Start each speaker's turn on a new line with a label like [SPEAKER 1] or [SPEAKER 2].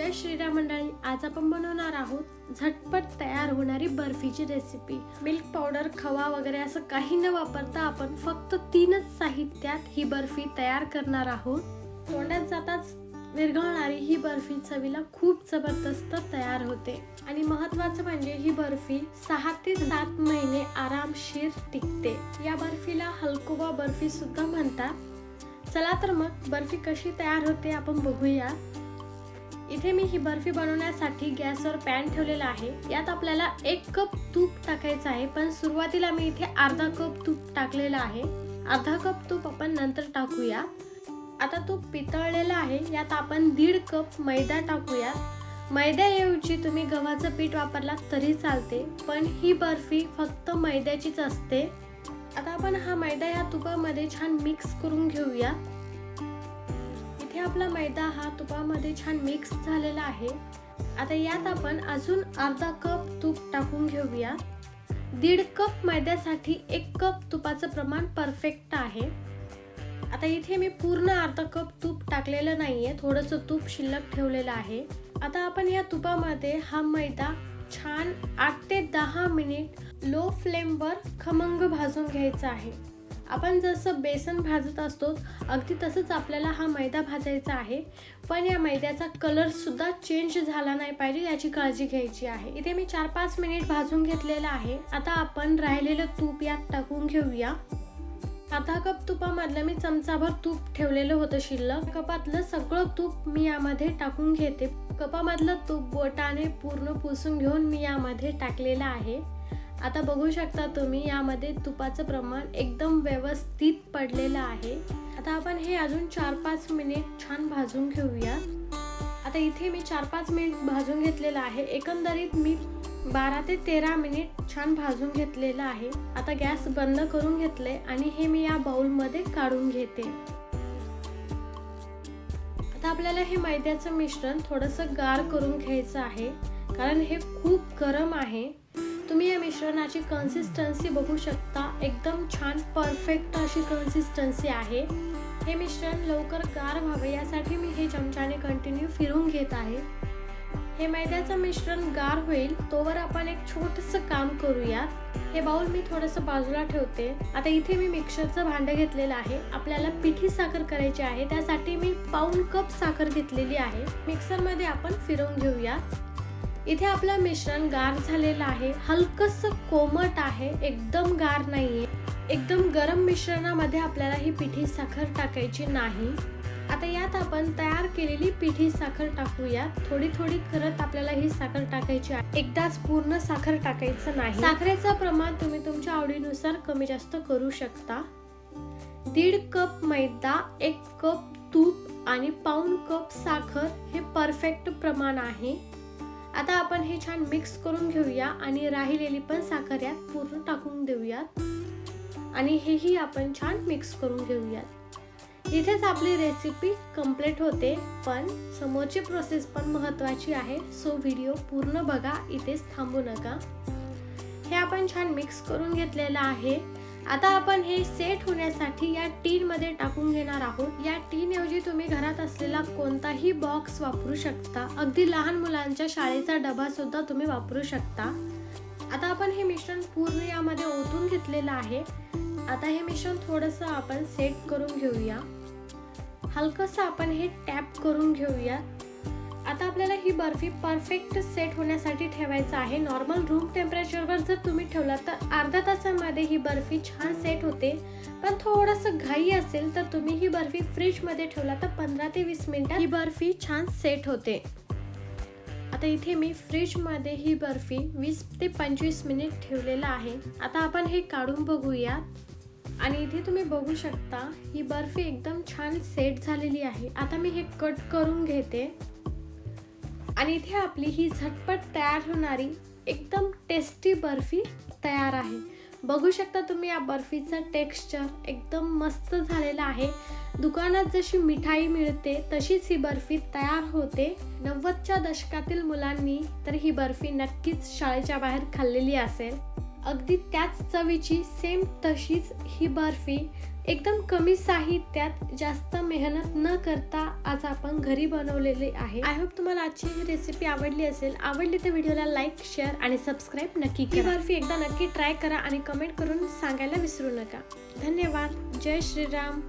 [SPEAKER 1] जय श्रीराम मंडळी आज आपण बनवणार आहोत झटपट तयार होणारी बर्फीची रेसिपी मिल्क पावडर खवा वगैरे असं काही न वापरता आपण फक्त तीनच साहित्यात ही बर्फी तयार करणार आहोत. तोंडात जाताच विरघळणारी ही बर्फी चवीला खूप जबरदस्त तयार होते. आणि महत्वाचं म्हणजे ही बर्फी सहा ते सात महिने आरामशीर टिकते. या बर्फीला हलकोबा बर्फी सुद्धा म्हणतात. चला तर मग बर्फी कशी तयार होते आपण बघूया. इथे मी ही बर्फी बनवण्यासाठी गॅसवर पॅन ठेवलेला आहे. यात आपल्याला एक कप तूप टाकायचं आहे पण सुरुवातीला मी इथे अर्धा कप तूप टाकलेलं आहे. अर्धा कप तूप आपण नंतर टाकूया. आता तूप पितळलेलं आहे यात आपण दीड कप मैदा टाकूया. मैद्याऐवजी तुम्ही गव्हाचं पीठ वापरलात तरी चालते पण ही बर्फी फक्त मैद्याचीच असते. आता आपण हा मैदा या तुपामध्ये छान मिक्स करून घेऊया. इथे आपला मैदा हा तुपामध्ये छान मिक्स झालेला आहे. आता यात आपण अजून अर्धा कप तूप टाकून घेऊया. दीड कप मैद्यासाठी एक कप तुपाचं प्रमाण परफेक्ट आहे. आता इथे मी पूर्ण अर्धा कप तूप टाकलेलं नाही आहे थोडंसं तूप शिल्लक ठेवलेलं आहे. आता आपण या तुपामध्ये हा मैदा छान आठ ते दहा मिनिट लो फ्लेमवर खमंग भाजून घ्यायचा आहे. आपण जसं बेसन भाजत असतो अगदी तसंच आपल्याला हा मैदा भाजायचा आहे. पण या मैद्याचा कलरसुद्धा चेंज झाला नाही पाहिजे याची काळजी घ्यायची आहे. इथे मी चार पाच मिनिट भाजून घेतलेलं आहे. आता आपण राहिलेलं तूप यात टाकून घेऊया. आता कप तुपामधलं मी चमचाभर तूप ठेवलेलं होतं शिल्लक. कपातलं सगळं तूप मी यामध्ये टाकून घेते. कपामधलं तूप बोटाने पूर्ण पुसून घेऊन मी यामध्ये टाकलेलं आहे. आता बघू शकता तुम्ही यामध्ये तुपाचं प्रमाण एकदम व्यवस्थित पडलेलं आहे. आता आपण हे अजून चार पाच मिनिट छान भाजून घेऊया. आता इथे मी चार पाच मिनिट भाजून घेतलेलं आहे. एकंदरीत मी बारा ते तेरा मिनिट छान भाजून घेतलेलं आहे. आता गॅस बंद करून घेतले आणि हे मी या बाउलमध्ये काढून घेते. आता आपल्याला हे मैद्याचं मिश्रण थोडंसं गार करून घ्यायचं आहे. कारण हे खूप गरम आहे. तुम्ही या मिश्रणाची कन्सिस्टन्सी बघू शकता. एकदम छान परफेक्ट अशी कन्सिस्टन्सी आहे. हे मिश्रण लवकर गार व्हावे यासाठी मी हे चमच्याने कंटिन्यू फिरून घेत आहे. हे मैद्याचं मिश्रण गार होईल तोवर आपण एक छोटंसं काम करूया. हे बाउल मी थोडंसं बाजूला ठेवते. आता इथे मी मिक्सरचं भांडं घेतलेलं आहे. आपल्याला पिठी साखर करायची आहे त्यासाठी मी पाऊन कप साखर घेतलेली आहे. मिक्सरमध्ये आपण फिरवून घेऊया. इथे आपलं मिश्रण गार झालेलं आहे. हलकस कोमट आहे. एकदम गार नाहीये. एकदम गरम मिश्रणामध्ये आपल्याला ही पिठी साखर टाकायची नाही. आता यात आपण तयार केलेली पिठी साखर टाकूया थोडी थोडी करत आपल्याला ही साखर टाकायची आहे. एकदाच पूर्ण साखर टाकायचं नाही. साखरेचं प्रमाण तुम्ही तुमच्या आवडीनुसार कमी जास्त करू शकता. दीड कप मैदा एक कप तूप आणि पाऊन कप साखर हे परफेक्ट प्रमाण आहे. आता आपण हे छान मिक्स करून घेऊया आणि राहिलेली पण साखर यात पूर्ण टाकून देऊयात. आणि हेही आपण छान मिक्स करून घेऊयात. इथेच आपली रेसिपी कंप्लीट होते पण समोरची प्रोसेस पण महत्त्वाची आहे सो व्हिडिओ पूर्ण बघा इथेच थांबू नका. हे आपण छान मिक्स करून घेतलेलं आहे. आता आपण हे सेट होण्यासाठी या टीनमध्ये टाकून घेणार आहोत. या टीन ऐवजी तुम्ही घरात असलेला कोणताही बॉक्स वापरू शकता. अगदी लहान मुलांच्या शाळेचा डबा सुद्धा तुम्ही वापरू शकता. आता आपण हे मिश्रण पूर्ण यामध्ये ओतून घेतलेलं आहे. आता हे मिश्रण थोडंसं आपण सेट करून घेऊया. हलकंसं आपण हे टॅप करून घेऊया आता आपल्याला ही बर्फी परफेक्ट सेट होण्यासाठी ठेवायचं आहे. नॉर्मल रूम टेम्परेचरवर जर तुम्ही ठेवला तर अर्ध्या तासामध्ये ही बर्फी छान सेट होते. पण थोडंसं घाई असेल तर तुम्ही ही बर्फी फ्रीजमध्ये ठेवला तर पंधरा ते वीस मिनटात ही बर्फी छान सेट होते. आता इथे मी फ्रीजमध्ये ही बर्फी वीस ते पंचवीस मिनिट ठेवलेलं आहे. आता आपण हे काढून बघूया आणि इथे तुम्ही बघू शकता ही बर्फी एकदम छान सेट झालेली आहे. आता मी हे कट करून घेते. आणि इथे आपली ही झटपट तयार होणारी एकदम टेस्टी बर्फी तयार आहे. बघू शकता तुम्ही या बर्फीचं टेक्स्चर एकदम मस्त झालेलं आहे. दुकानात जशी मिठाई मिळते तशीच ही बर्फी तयार होते. नव्वदच्या दशकातील मुलांनी तर ही बर्फी नक्कीच शाळेच्या बाहेर खाल्लेली असेल. अगदी त्याच चवीची सेम तशीच ही बर्फी एकदम कमी साहित्यात जास्त मेहनत न करता आज आपण घरी बनवलेले आहे. आय होप तुम्हाला आजची ही रेसिपी आवडली असेल. आवडली तर व्हिडिओला लाईक शेअर आणि सबस्क्राईब नक्की ही बर्फी एकदा नक्की ट्राय करा आणि कमेंट करून सांगायला विसरू नका. धन्यवाद. जय श्रीराम.